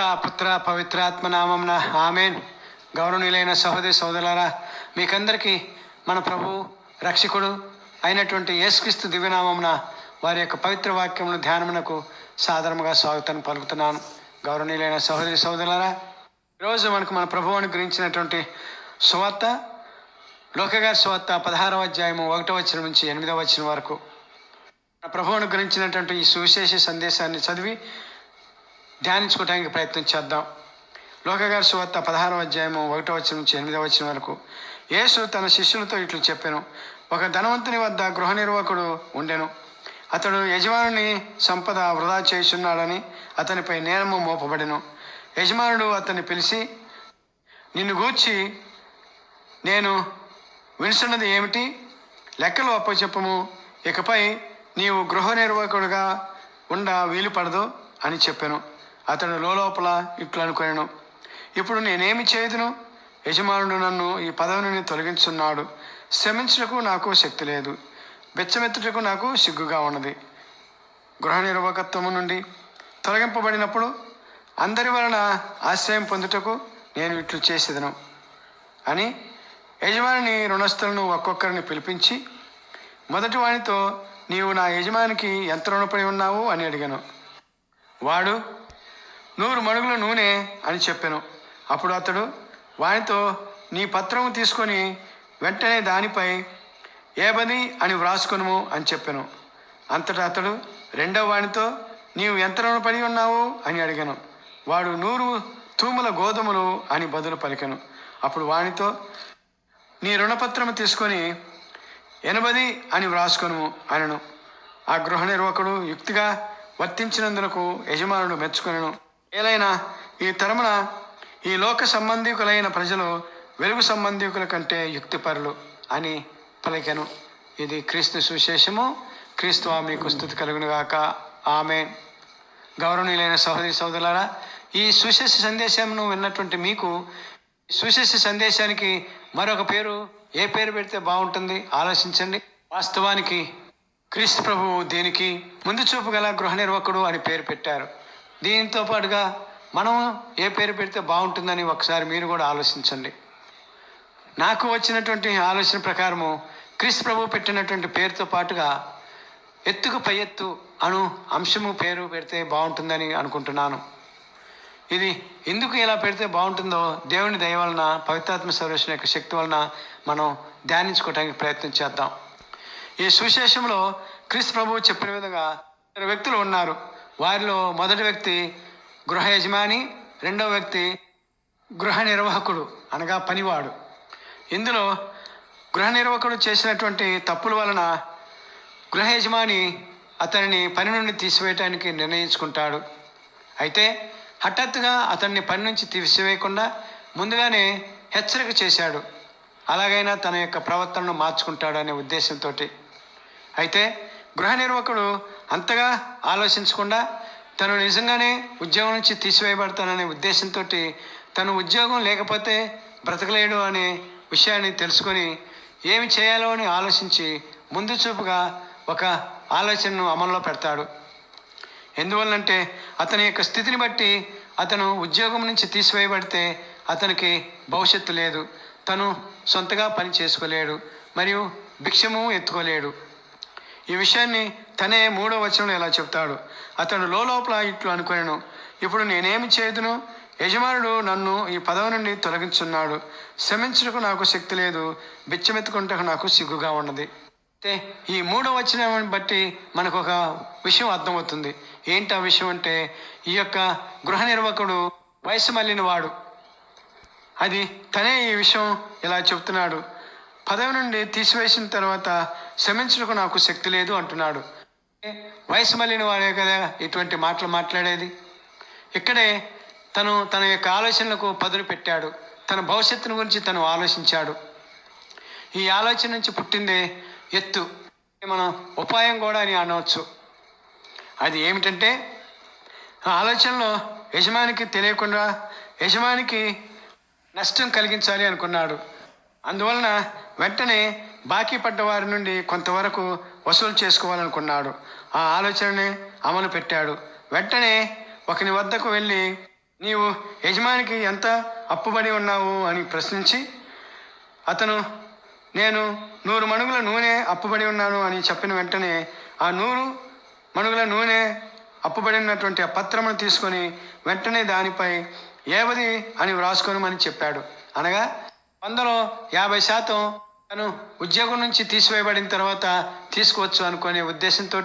పుత్ర పవిత్రాత్మ నామంన ఆమెన్. గౌరవనీయులైన సహోదరి సోదరులారా మీకందరికీ మన ప్రభు రక్షకుడు అయినటువంటి యేసుక్రీస్తు దివ్యనామంన వారి యొక్క పవిత్ర వాక్యమును ధ్యానమునకు సాధారణంగా స్వాగతం పలుకుతున్నాను. గౌరవనీయులైన సహోదరి సోదరులారా ఈరోజు మనకు మన ప్రభువు అనుగ్రహించినటువంటి సువార్త లోకగారి సువార్త పదహారవ అధ్యాయము ఒకటో వచ్చిన నుంచి ఎనిమిదవ వచ్చిన వరకు. మన ప్రభువు అనుగ్రహించినటువంటి ఈ సువిశేష సందేశాన్ని చదివి ధ్యానించుకోవడానికి ప్రయత్నం చేద్దాం. లోకగారి సువార్త పదహారవ అధ్యాయము ఒకటో వచ్చిన నుంచి ఎనిమిదవ వచ్చిన వరకు. యేసు తన శిష్యులతో ఇట్లు చెప్పాను ఒక ధనవంతుని వద్ద గృహ నిర్వాహకుడు ఉండెను. అతడు యజమానుని సంపద వృధా చేస్తున్నాడని అతనిపై నేరము మోపబడెను. యజమానుడు అతన్ని పిలిచి నిన్ను గూర్చి నేను వినుసున్నది ఏమిటి? లెక్కలు అప్పచెప్పము. ఇకపై నీవు గృహ నిర్వాహకుడుగా ఉండ వీలు పడదు అని చెప్పాను. అతడు లోపల ఇట్లు అనుకొనెను ఇప్పుడు నేనేమి చేయదును? యజమానుడు నన్ను ఈ పదవి నుండి తొలగించున్నాడు. శ్రమించుటకు నాకు శక్తి లేదు. బెచ్చమెత్తుటకు నాకు సిగ్గుగా ఉన్నది. గృహ నిర్వాహకత్వము నుండి తొలగింపబడినప్పుడు అందరి వలన ఆశ్రయం పొందుటకు నేను ఇట్లు చేసేదను. అని యజమానిని రుణస్థులను ఒక్కొక్కరిని పిలిపించి మొదటి వానితో నీవు నా యజమానికి ఎంత రుణపడి ఉన్నావు అని అడిగాను. వాడు నూరు మడుగుల నూనె అని చెప్పాను. అప్పుడు అతడు వానితో నీ పత్రము తీసుకొని వెంటనే దానిపై ఏబని అని వ్రాసుకును అని చెప్పాను. అంతటా అతడు రెండవ వానితో నీవు ఎంత రుణపడి ఉన్నావు? అని అడిగాను. వాడు నూరు తూముల గోధుమలు అని బదులు పలికాను. అప్పుడు వానితో నీ రుణపత్రం తీసుకొని ఎనభది అని వ్రాసుకును అనను. ఆ గృహ నిర్వాహకుడు యుక్తిగా వర్తించినందుకు యజమానుడు మెచ్చుకొనను. ఏలైనా ఈ తరమున ఈ లోక సంబంధికులైన ప్రజలు వెలుగు సంబంధికుల కంటే యుక్తిపరులు అని పలికెను. ఇది క్రీస్తు సువిశేషము. క్రీస్తు మీకు స్థుతి కలుగునుగాక ఆమె గౌరవనీయులైన సహోదరి సోదరులారా ఈ సుశేష సందేశంను విన్నటువంటి మీకు సుశేష సందేశానికి మరొక పేరు ఏ పేరు పెడితే బాగుంటుంది ఆలోచించండి. వాస్తవానికి క్రీస్తు ప్రభువు దీనికి ముందు చూపు గల గృహ నిర్వాహకుడు అని పేరు పెట్టారు. దీంతో పాటుగా మనం ఏ పేరు పెడితే బాగుంటుందని ఒకసారి మీరు కూడా ఆలోచించండి. నాకు వచ్చినటువంటి ఆలోచన ప్రకారము క్రిస్ ప్రభు పెట్టినటువంటి పేరుతో పాటుగా ఎత్తుకు పై ఎత్తు అను అంశము పేరు పెడితే బాగుంటుందని అనుకుంటున్నాను. ఇది ఎందుకు ఇలా పెడితే బాగుంటుందో దేవుని దయ వలన పవిత్రాత్మ సర్వేశ్వర యొక్క శక్తి వలన మనం ధ్యానించుకోవడానికి ప్రయత్నం చేద్దాం. ఈ సువిశేషంలో క్రీస్తు ప్రభువు చెప్పిన విధంగా ఇద్దరు వ్యక్తులు ఉన్నారు. వారిలో మొదటి వ్యక్తి గృహ యజమాని రెండవ వ్యక్తి గృహ నిర్వాహకుడు అనగా పనివాడు. ఇందులో గృహ నిర్వాహకుడు చేసినటువంటి తప్పుల వలన గృహ యజమాని అతనిని పని నుండి తీసివేయటానికి నిర్ణయించుకుంటాడు. అయితే హఠాత్తుగా అతన్ని పని నుంచి తీసివేయకుండా ముందుగానే హెచ్చరిక చేశాడు. అలాగైనా తన యొక్క ప్రవర్తనను మార్చుకుంటాడు అనే ఉద్దేశంతో అయితే గృహ నిర్వాహకుడు అంతగా ఆలోచించకుండా తను నిజంగానే ఉద్యోగం నుంచి తీసివేయబడతాననే ఉద్దేశంతో తను ఉద్యోగం లేకపోతే బ్రతకలేడు అనే విషయాన్ని తెలుసుకొని ఏమి చేయాలో అని ఆలోచించి ముందు చూపుగా ఒక ఆలోచనను అమల్లో పెడతాడు. ఎందువల్లంటే అతని యొక్క స్థితిని బట్టి అతను ఉద్యోగం నుంచి తీసివేయబడితే అతనికి భవిష్యత్తు లేదు. తను సొంతగా పని చేసుకోలేడు మరియు భిక్షము ఎత్తుకోలేడు. ఈ విషయాన్ని తనే మూడో వచనంలో ఎలా చెప్తాడు. అతడు లోపల ఇట్లు అనుకునేను. ఇప్పుడు నేనేమి చేయదును యజమానుడు నన్ను ఈ పదవి నుండి తొలగించున్నాడు. శ్రమించుటకు నాకు శక్తి లేదు. బిచ్చమెత్తుకుంటకు నాకు సిగ్గుగా ఉన్నది. అయితే ఈ మూడో వచనం బట్టి మనకు ఒక విషయం అర్థమవుతుంది. ఏంటి ఆ విషయం అంటే ఈ యొక్క గృహ నిర్వాహకుడు వయసు మళ్ళిన వాడు అది తనే ఈ విషయం ఇలా చెప్తున్నాడు. పదవి నుండి తీసివేసిన తర్వాత శ్రమించుటకు నాకు శక్తి లేదు అంటున్నాడు. వయసు మళ్ళిన వాడే కదా ఇటువంటి మాటలు మాట్లాడేది? ఇక్కడే తను తన యొక్క ఆలోచనలకు పదును పెట్టాడు. తన భవిష్యత్తును గురించి తను ఆలోచించాడు. ఈ ఆలోచన నుంచి పుట్టిందే ఎత్తు. మనం ఉపాయం కూడా అని అనవచ్చు. అది ఏమిటంటే ఆ ఆలోచనలో యజమానికి తెలియకుండా యజమానికి నష్టం కలిగించాలి అనుకున్నాడు. అందువలన వెంటనే బాకీ పడ్డ వారి నుండి కొంతవరకు వసూలు చేసుకోవాలనుకున్నాడు. ఆ ఆలోచనని అమలు పెట్టాడు. వెంటనే ఒకని వద్దకు వెళ్ళి నీవు యజమానికి ఎంత అప్పుబడి ఉన్నావు? అని ప్రశ్నించి అతను నేను నూరు మణుగుల నూనె అప్పుబడి ఉన్నాను అని చెప్పిన వెంటనే ఆ నూరు మణుగుల నూనె అప్పుబడి ఉన్నటువంటి ఆ పత్రమును తీసుకొని వెంటనే దానిపై ఏవది అని వ్రాసుకోనమని చెప్పాడు. అనగా వందలో యాభై శాతం తను ఉద్యోగం నుంచి తీసివేయబడిన తర్వాత తీసుకోవచ్చు అనుకునే ఉద్దేశంతో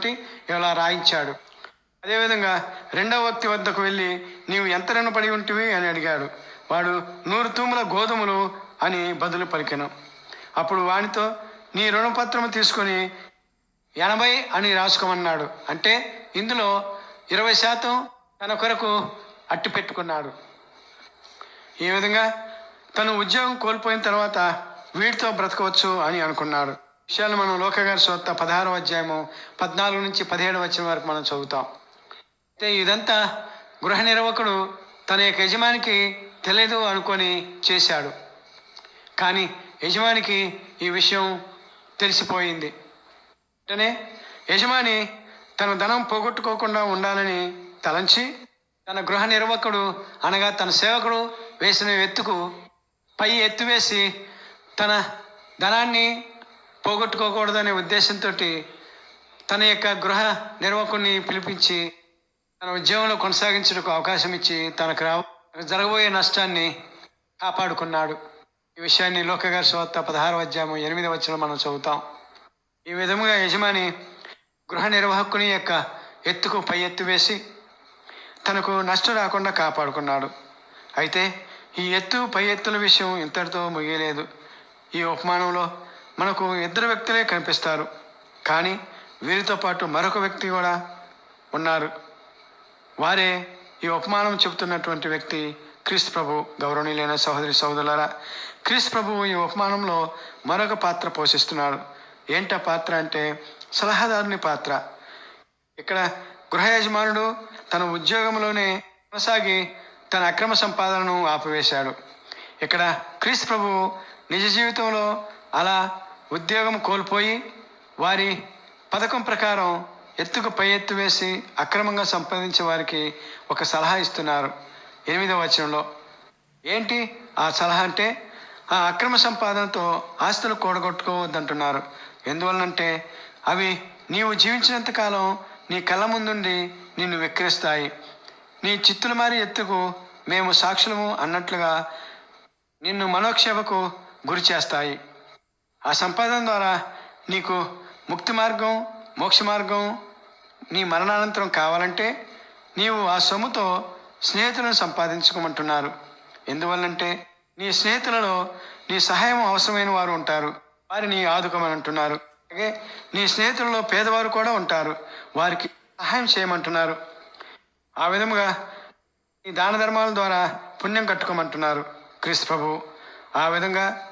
ఇలా రాయించాడు. అదేవిధంగా రెండవ వ్యక్తి వద్దకు వెళ్ళి నీవు ఎంత రుణపడి ఉంటివి? అని అడిగాడు. వాడు నూరు తూముల గోధుమలు అని బదులు పలికెను. అప్పుడు వానితో నీ రుణపత్రము తీసుకొని ఎనభై అని రాసుకోమన్నాడు. అంటే ఇందులో ఇరవై శాతం తన కొరకు అట్టు పెట్టుకున్నాడు ఈ విధంగా తను ఉద్యోగం కోల్పోయిన తర్వాత వీటితో బ్రతకవచ్చు అని అనుకున్నాడు. విషయాలు మనం లోకగారి సొత్త పదహారవ అధ్యాయము పద్నాలుగు నుంచి పదిహేడు వచ్చిన వరకు మనం చదువుతాం. అయితే ఇదంతా గృహ నిర్వకుడు తన యొక్క యజమానికి తెలియదు అనుకొని చేశాడు. కానీ యజమానికి ఈ విషయం తెలిసిపోయింది. వెంటనే యజమాని తన ధనం పోగొట్టుకోకుండా ఉండాలని తలంచి తన గృహ నిర్వాహకుడు అనగా తన సేవకుడు వేసిన ఎత్తుకు పై ఎత్తు వేసి తన ధనాన్ని పోగొట్టుకోకూడదనే ఉద్దేశంతో తన యొక్క గృహ నిర్వాహకుడిని పిలిపించి తన ఉద్యోగంలో కొనసాగించడానికి అవకాశం ఇచ్చి తనకు రా జరగబోయే నష్టాన్ని కాపాడుకున్నాడు. ఈ విషయాన్ని లోకగారి శోత పదహారు అధ్యాయం ఎనిమిది వచ్చిన మనం చదువుతాం. ఈ విధముగా యజమాని గృహ నిర్వాహకుని యొక్క ఎత్తుకు పై ఎత్తు వేసి తనకు నష్టం రాకుండా కాపాడుకున్నాడు. అయితే ఈ ఎత్తు పై ఎత్తుల విషయం ఇంతటితో ముగియలేదు. ఈ ఉపమానంలో మనకు ఇద్దరు వ్యక్తులే కనిపిస్తారు. కానీ వీరితో పాటు మరొక వ్యక్తి కూడా ఉన్నారు. వారే ఈ ఉపమానం చెబుతున్నటువంటి వ్యక్తి క్రీస్తు ప్రభు. గౌరవనీయులైన సహోదరి సహోదరులారా క్రీస్తు ప్రభువు ఈ ఉపమానంలో మరొక పాత్ర పోషిస్తున్నాడు. ఏంట పాత్ర అంటే సలహాదారుని పాత్ర. ఇక్కడ గృహ యజమానుడు తన ఉద్యోగంలోనే కొనసాగి తన అక్రమ సంపాదనను ఆపివేశాడు. ఇక్కడ క్రీస్తు ప్రభువు నిజ జీవితంలో అలా ఉద్యోగం కోల్పోయి వారి పథకం ప్రకారం ఎత్తుకు పై ఎత్తు వేసి అక్రమంగా సంపాదించే వారికి ఒక సలహా ఇస్తున్నారు. ఎనిమిదవ వచనంలో ఏంటి ఆ సలహా అంటే ఆ అక్రమ సంపాదనతో ఆస్తులు కూడగొట్టుకోవద్దంటున్నారు. ఎందువల్లంటే అవి నీవు జీవించినంత కాలం నీ కళ్ళ ముందుండి నిన్ను వెక్కిరిస్తాయి. నీ చిత్తులు మారి ఎత్తుకు మేము సాక్షులము అన్నట్లుగా నిన్ను మనోక్షేపకు గురి చేస్తాయి. ఆ సంపాదన ద్వారా నీకు ముక్తి మార్గం మోక్ష మార్గం నీ మరణానంతరం కావాలంటే నీవు ఆ సొమ్ముతో స్నేహితులను సంపాదించుకోమంటున్నారు. ఎందువల్లంటే నీ స్నేహితులలో నీ సహాయం అవసరమైన వారు ఉంటారు. వారిని ఆదుకోమని అంటున్నారు. అలాగే నీ స్నేహితులలో పేదవారు కూడా ఉంటారు. వారికి సహాయం చేయమంటున్నారు. ఆ విధముగా ఈ దాన ధర్మాల ద్వారా పుణ్యం కట్టుకోమంటున్నారు. క్రీస్తు ప్రభు ఆ విధంగా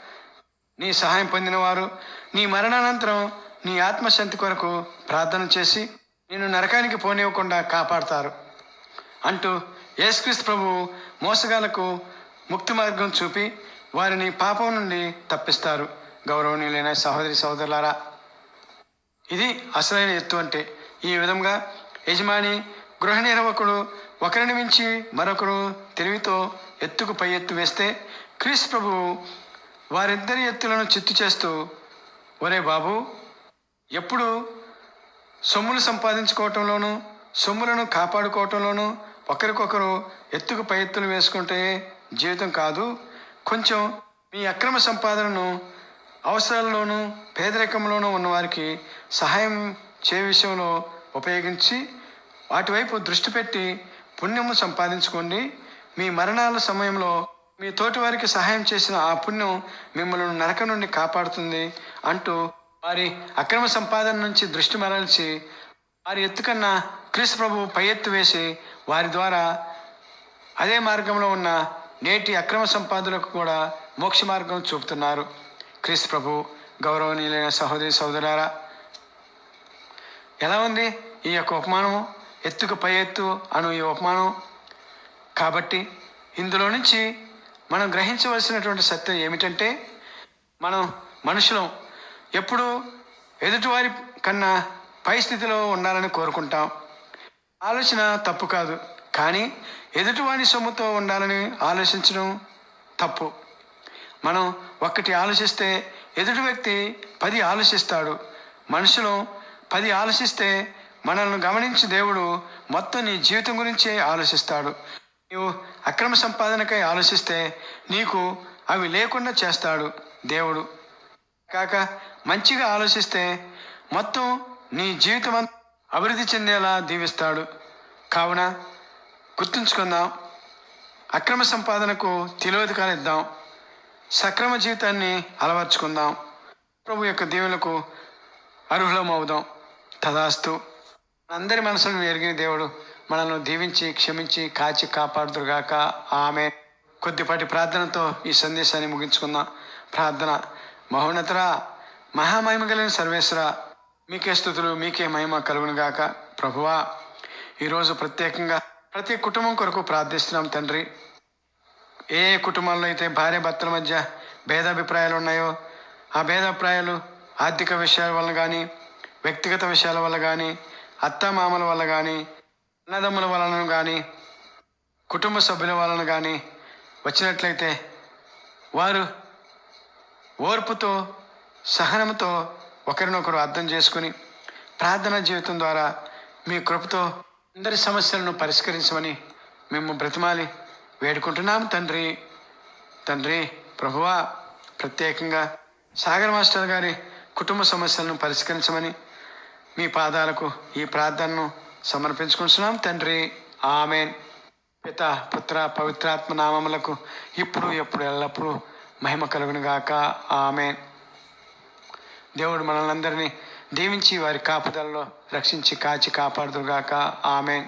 నీ సహాయం పొందినవారు నీ మరణానంతరం నీ ఆత్మశాంతి కొరకు ప్రార్థన చేసి నేను నరకానికి పోనివ్వకుండా కాపాడతారు. అంటూ యేసుక్రీస్తు ప్రభు మోసగాలకు ముక్తి మార్గం చూపి వారిని పాపం నుండి తప్పిస్తారు. గౌరవనీయులైన సహోదరి సహోదరులారా ఇది అసలైన ఎత్తు అంటే ఈ విధంగా యజమాని గృహ నిర్వకుడు ఒకరిని మించి మరొకరు తెలివితో ఎత్తుకు పై ఎత్తు వేస్తే క్రీస్తు ప్రభువు వారిద్దరి ఎత్తులను చిత్తు చేస్తూ ఒరే బాబు ఎప్పుడు సొమ్ములు సంపాదించుకోవటంలోనూ సొమ్ములను కాపాడుకోవటంలోనూ ఒకరికొకరు ఎత్తుకు పై ఎత్తులు వేసుకుంటే జీవితం కాదు. కొంచెం మీ అక్రమ సంపాదనను అవసరాల్లోనూ పేదరికంలోనూ ఉన్నవారికి సహాయం చే విషయంలో ఉపయోగించి వాటి వైపు దృష్టి పెట్టి పుణ్యము సంపాదించుకోండి. మీ మరణాల సమయంలో మీ తోటి వారికి సహాయం చేసిన ఆ పుణ్యం మిమ్మల్ని నరక నుండి కాపాడుతుంది అంటూ వారి అక్రమ సంపాదన నుంచి దృష్టి మరల్చి వారి ఎత్తుకన్నా క్రీస్తు ప్రభు పై ఎత్తు వేసి వారి ద్వారా అదే మార్గంలో ఉన్న నేటి అక్రమ సంపాదనకు కూడా మోక్ష మార్గం చూపుతున్నారు. క్రీస్తు ప్రభు గౌరవనీయులైన సహోదరి సహోదరారా ఎలా ఉంది ఈ యొక్క ఉపమానము? ఎత్తుకు పై ఎత్తు అను ఈ ఉపమానం. కాబట్టి ఇందులో నుంచి మనం గ్రహించవలసినటువంటి సత్యం ఏమిటంటే మనం మనుషులం ఎప్పుడూ ఎదుటివారి కన్నా పై స్థితిలో ఉండాలని కోరుకుంటాం. ఆలోచన తప్పు కాదు కానీ ఎదుటివారి సొమ్ముతో ఉండాలని ఆలోచించడం తప్పు. మనం ఒక్కటి ఆలోచిస్తే ఎదుటి వ్యక్తి పది ఆలోచిస్తాడు. మనుషులు పది ఆలోచిస్తే మనల్ని గమనించి దేవుడు మొత్తం నీ జీవితం గురించే ఆలోచిస్తాడు. నీవు అక్రమ సంపాదనకై ఆలోచిస్తే నీకు అవి లేకుండా చేస్తాడు దేవుడు. కాక మంచిగా ఆలోచిస్తే మొత్తం నీ జీవితం అభివృద్ధి చెందేలా దీవిస్తాడు. కావున గుర్తుంచుకుందాం అక్రమ సంపాదనకు తెలియదు ఇద్దాం సక్రమ జీవితాన్ని అలవర్చుకుందాం. ప్రభు యొక్క దీవులకు అర్హులం అవుదాం తదాస్తు. అందరి మనసులను ఎరిగిన దేవుడు మనల్ని దీవించి క్షమించి కాచి కాపాడుదురుగాక. ఆమె కొద్దిపాటి ప్రార్థనతో ఈ సందేశాన్ని ముగించుకుందాం. ప్రార్థన. మహోన్నతర మహామహిమ కలిగిన సర్వేశ్వర మీకే స్థుతులు మీకే మహిమ కలుగునుగాక. ప్రభువా ఈరోజు ప్రత్యేకంగా ప్రతి కుటుంబం కొరకు ప్రార్థిస్తున్నాం తండ్రి. ఏ కుటుంబంలో అయితే భార్య భర్తల మధ్య భేదాభిప్రాయాలు ఉన్నాయో ఆ భేదాభిప్రాయాలు ఆర్థిక విషయాల వల్ల కానీ వ్యక్తిగత విషయాల వల్ల కానీ అత్తమామల వల్ల కానీ అన్నదమ్ముల వలన కానీ కుటుంబ సభ్యుల వలన కానీ వచ్చినట్లయితే వారు ఓర్పుతో సహనంతో ఒకరినొకరు అర్థం చేసుకుని ప్రార్థనా జీవితం ద్వారా మీ కృపతో అందరి సమస్యలను పరిష్కరించమని మేము బ్రతిమాలి. వేడుకుంటున్నాం తండ్రి. తండ్రి ప్రభువా ప్రత్యేకంగా సాగర్ మాస్టర్ గారి కుటుంబ సమస్యలను పరిష్కరించమని మీ పాదాలకు ఈ ప్రార్థనను సమర్పించుకుంటున్నాం తండ్రి ఆమెన్. పిత పుత్ర పవిత్రాత్మ నామములకు ఇప్పుడు ఎప్పుడు ఎల్లప్పుడూ మహిమ కలుగునుగాక. ఆమె దేవుడు మనల్ని అందరినీ దీవించి వారి కాపుదలలో రక్షించి కాచి కాపాడుదురుగాక. ఆమెన్.